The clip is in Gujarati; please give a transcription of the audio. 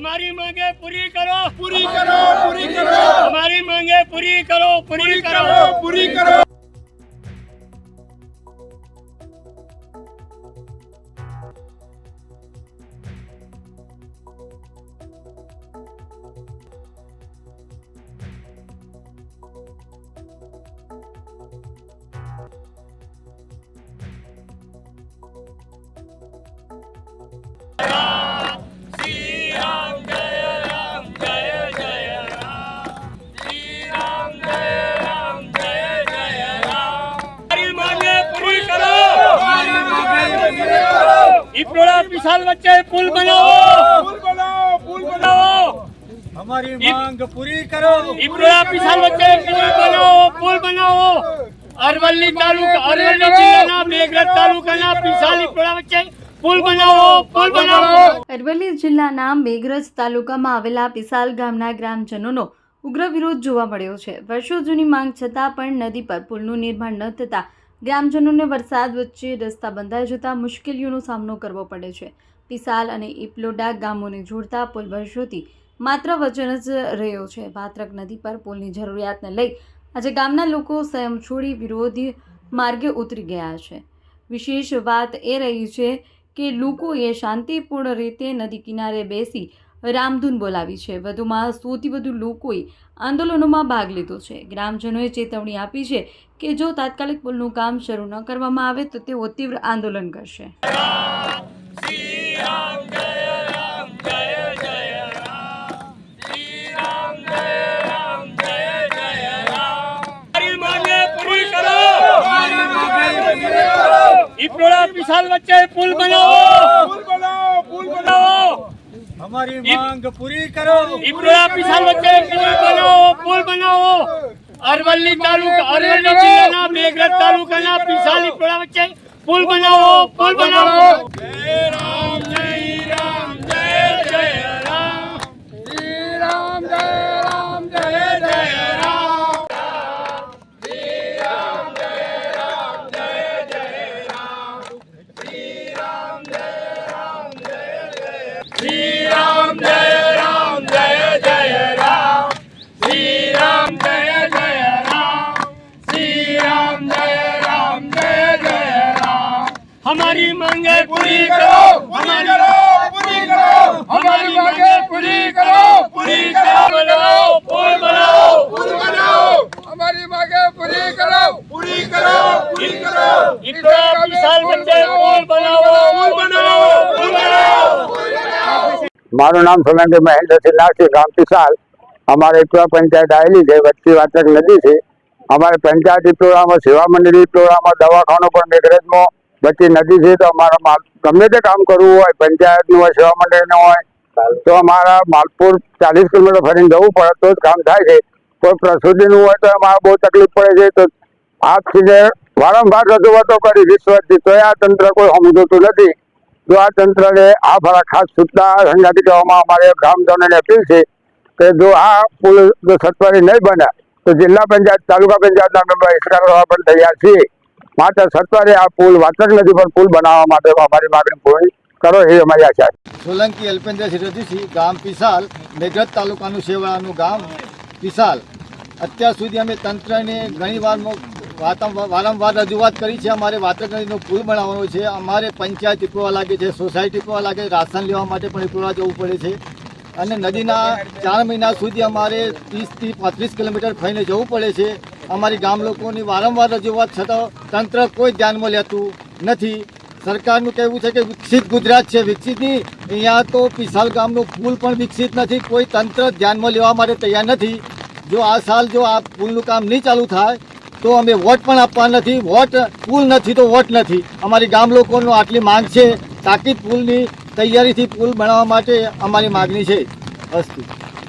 અમારી માંગે પૂરી કરો. પૂરી કરો પૂરી કરો. અમારી માંગે પૂરી કરો પૂરી કરો પૂરી કરો. વિશાલ વચ્ચે પુલ બનાવો. પુલ બનાવો અમારી માંગ પૂરી કરો. ઇબ્રાહિમ વિશાલ વચ્ચે પુલ બનાવો પુલ બનાવો. અરવલ્લી તાલુકા અરવલ્લી જિલ્લાના મેઘરજ તાલુકાના વિશાલી પુળા વચ્ચે અરવલ્લી જિલ્લાના મેઘરજ તાલુકામાં આવેલા વિશાલ ગામના ગ્રામજનોનો ઉગ્ર વિરોધ જોવા મળ્યો છે. વર્ષો જૂની માંગ છતાં પણ નદી પર પુલનું નિર્માણ ન થતાં ગ્રામજનોને વરસાદ વચ્ચે રસ્તા બંધાઈ જતા મુશ્કેલીઓનો સામનો કરવો પડે છે. પિસાલ અને ઇપલોડા ગામોને જોડતા પુલ વર્ષોથી માત્ર વચન જ રહ્યો છે. ભાત્રક નદી પર પુલની જરૂરિયાતને લઈ આજે ગામના લોકો સંયમ છોડી વિરોધી માર્ગે ઉતરી ગયા છે. વિશેષ વાત એ રહી છે કે લોકોએ શાંતિપૂર્ણ રીતે નદી કિનારે બેસી રામધૂન બોલાવી છે. વધુમાં સૌથી વધુ લોકોએ આંદોલનોમાં ભાગ લીધો છે. ગ્રામજનોએ ચેતવણી આપી છે કે જો તાત્કાલિક પુલનું કામ શરૂ ન કરવામાં આવે તો તેઓ તીવ્ર આંદોલન કરશે. પુલ બનાવો. પુલ બનાવો પુલ બનાવો. અમારી માંગ પૂરી કરો. ઇમરોડા પિસાલ વચ્ચે પુલ બનાવો પુલ બનાવો અરવલ્લી તાલુકા અરવલ્લી જિલ્લાના મેઘરજ તાલુકાના પિસાલ ઇમરોડા વચ્ચે પુલ બનાવો પુલ બનાવો हमारी मांगे पूरी करो પૂરી કરો પૂરી કરો हमारी मांगे पूरी करो पूरी करो बनाओ पुल बनाओ પુલ બનાવો અમારી માંગે પૂરી કરો પૂરી કરો પૂરી કરો इतना विशाल बच्चे पुल बनाओ पुल बनाओ पुल बनाओ મારું નામ સોલંકી મહેન્દ્રસિંહ નાસિક ગામ પિસાલ અમારે એકવા પંચાયત આવેલી છે વચ્ચે વાચક નદી છે અમારે પંચાયતી ટોળામાં સેવા મંડળી ટોળામાં દવાખાનું પણ મેઘરજમાં વચ્ચે નદી છે તો અમારા ગમે તે કામ કરવું હોય, પંચાયતનું હોય, સેવા મંડળીનું હોય, તો અમારા માલપુર ચાલીસ કિલોમીટર ફરીને જવું પડે, તો જ કામ થાય છે. કોઈ પ્રસૂતિનું હોય તો અમારે બહુ તકલીફ પડે છે, તો આજ સુધી વારંવાર રજૂઆતો કરી વિશ્વથી, તો આ તંત્ર કોઈ સમજતું નથી. જો આ તંત્રને આ ભરા ખાસ સૂચના સંગાતી કહેવામાં અમારે ગ્રામજનોને અપીલ છે કે જો આ પુલ જો સત્વરી નહીં બને, તો જિલ્લા પંચાયત, તાલુકા પંચાયતના મેમ્બર ઇસ્કાર પણ તૈયાર છીએ. માત્ર સરકારે આ પુલ વાચક નદી પર પુલ બનાવવા માટે અમારી માગણી પૂરી કરો, એ અમારી આશા સોલંકી અલ્પેન્દ્ર સિરોજીસી ગામ પિસાલ, મેઘરજ તાલુકાનું સેવાળાનું ગામ પિસાલ. અત્યાર સુધી અમે તંત્રને ઘણીવાર વારંવાર રજૂઆત કરી છે, અમારે વાતક નદીનો પુલ બનાવવાનો છે. અમારે પંચાયત ટીપવા લાગે છે, સોસાયટી ટીપવા લાગે રાશન લેવા માટે પણ ટીપવા જવું પડે છે. અને નદીના ચાર મહિના સુધી અમારે ત્રીસથી પાંત્રીસ કિલોમીટર ફરીને જવું પડે છે. અમારી ગામ લોકોની વારંવાર રજૂઆત છતાં તંત્ર કોઈ ધ્યાનમાં લેતું નથી. સરકારનું કહેવું છે કે વિકસિત ગુજરાત છે. વિકસિત નહીં અહીંયા તો પિસાલ ગામનો પુલ પણ વિકસિત નથી. કોઈ તંત્ર ધ્યાનમાં લેવા માટે તૈયાર નથી. જો આ સાલ જો આ પુલનું કામ નહીં ચાલુ થાય, તો અમે વોટ પણ આપવા નથી. વોટ પુલ નથી તો વોટ નથી. અમારી ગામ લોકોનો આટલી માંગ છે. તાકીદ પુલની તૈયારીથી પુલ બનાવવા માટે અમારી માગણી છે. અસ્તુ.